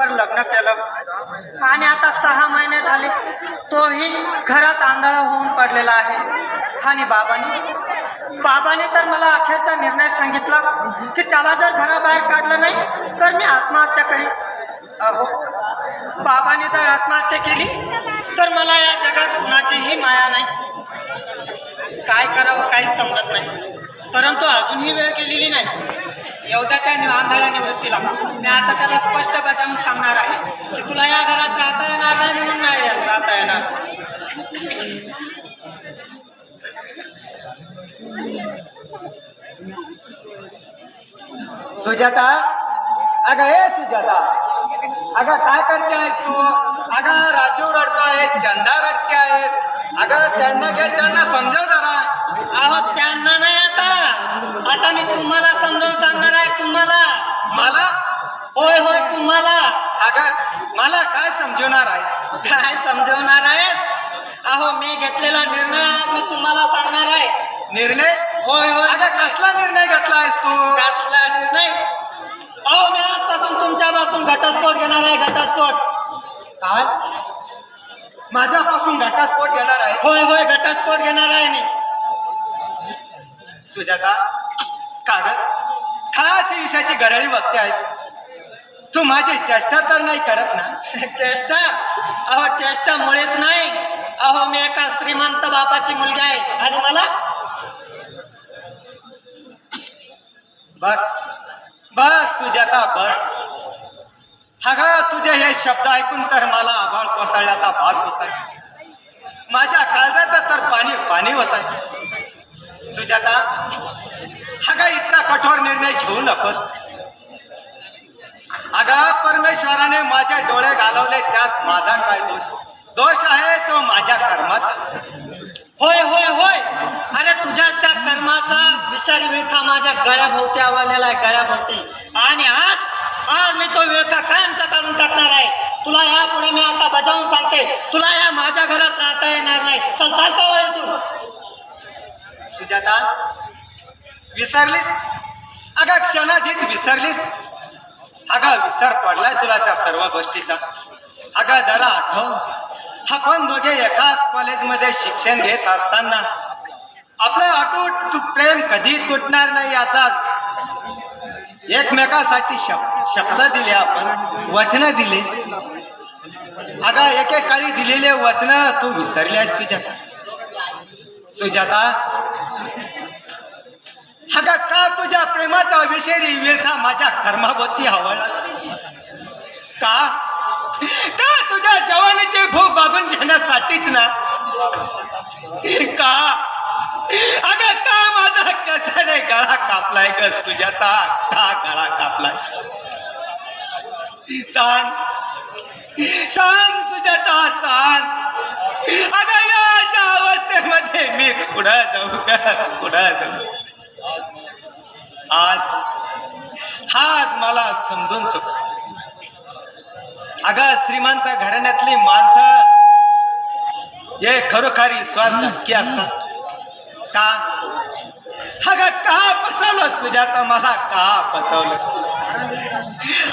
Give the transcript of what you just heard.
बरोबर लग्न केलं. आणि आता सहा महिने झाले. तोही घरात आंधळा होऊन पडलेला आहे. आणि बाबांनी. बाबाने तर मला अखेरचा निर्णय सांगितला की त्याला जर घराबाहेर काढलं नाही तर मी आत्महत्या करीन. अहो बाबाने जर आत्महत्या केली तर मला या जगात कुणाचीही माया नाही. काय करावं काहीच समजत नाही. परंतु अजूनही वेळ गेलेली नाही. एवढ्या त्या आंधळा निवृत्तीला. मी आता त्याला स्पष्ट बजावून सांगणार आहे की तुला या घरात राहता येणार नाही म्हणून नाही यात राहता येणार सुजाता अगं ए सुजाता अगं काय करते आहेस तू? अगं राजू रडतो आहे चंदा रडते आहेस अगं त्यांना घे त्यांना समजाव जरा. अहो त्यांना नाही आता. आता मी तुम्हाला समजावून सांगणार आहे तुम्हाला. मला? होय होय तुम्हाला. अगं मला काय समजवणार आहेस? काय समजवणार अहो मी घेतलेला निर्णय आज मी तुम्हाला सांगणार आहे. निर्णय? होय होय. अगं कसला निर्णय घेतला आहेस तू? कसला निर्णय? अहो मी आजपासून तुमच्यापासून घटस्फोट घेणार आहे घटस्फोट. काय? माझ्यापासून घटस्फोट घेणार आहे होय होय घटस्फोट घेणार आहे मी. सुजाता कागद खास विषयाची गरळी बघते आहेस. तू माझी चेष्टा तर नाही करत ना? चेष्टा? अहो चेष्टामुळेच नाही. अहो मी एका श्रीमंत बापाची मुलगी आहे. आणि मला? बस. बस सुजाता बस. हा अगं तुझे हे शब्द ऐकून तर मला आभाळ कोसळण्याचा भास होत आहे माझ्या काळजाचं तर पाणी पाणी होत आहे सुजाता हा अगं इतका कठोर निर्णय घेऊ नकोस. अगं परमेश्वराने माझे डोळे घालवले त्यात माझा काय दोष? दोष आहे तो माझ्या कर्माचा. होय होय होय. अरे तुझ्याच त्या कर्माचा विषारी विळखा माझ्या गळ्याभोवती आवडलेला आहे गळ्याभोवती आणि आज आज मी तो विळखा कायमचा काढून टाकणार आहे. तुला यापुढे मी आता बजावून सांगते. तुला या माझ्या घरात राहता येणार नाही. चल चालतो होय तू. सुजाता विसरलीस? अगं क्षणाधीत विसरलीस? अगं विसर पडलाय तुला त्या सर्व गोष्टीचा. अगं जरा आठव. आपण दोघे एकाच कॉलेजमध्ये शिक्षण घेत असताना आपलं अटूट प्रेम कधी तुटणार नाही याचा एकमेकासाठी शब्द शब्द दिले आपण वचनं दिलीस अगं एकेकाळी दिलेले वचनं तू विसरल्यास सुजाता. सुजाता अगं का तुझ्या प्रेमाचा विषयी विळखा माझ्या कर्माभोवती आवडला का? साठीच ना. का? अग का माझा कसाने गळा कापलाय ग सुजाता? का गळा कापलाय? सांग. सांग सुजाता सांग. अग याच्या अवस्थेमध्ये मी पुढं जाऊ का? पुढं जाऊ. आज हाच मला समजून चुक. अग श्रीमंत घराण्यातली माणसं हे खरोखरी श्वास नक्की असतात का? हा का फसवलंच तुझ्या आता मला का फसवलं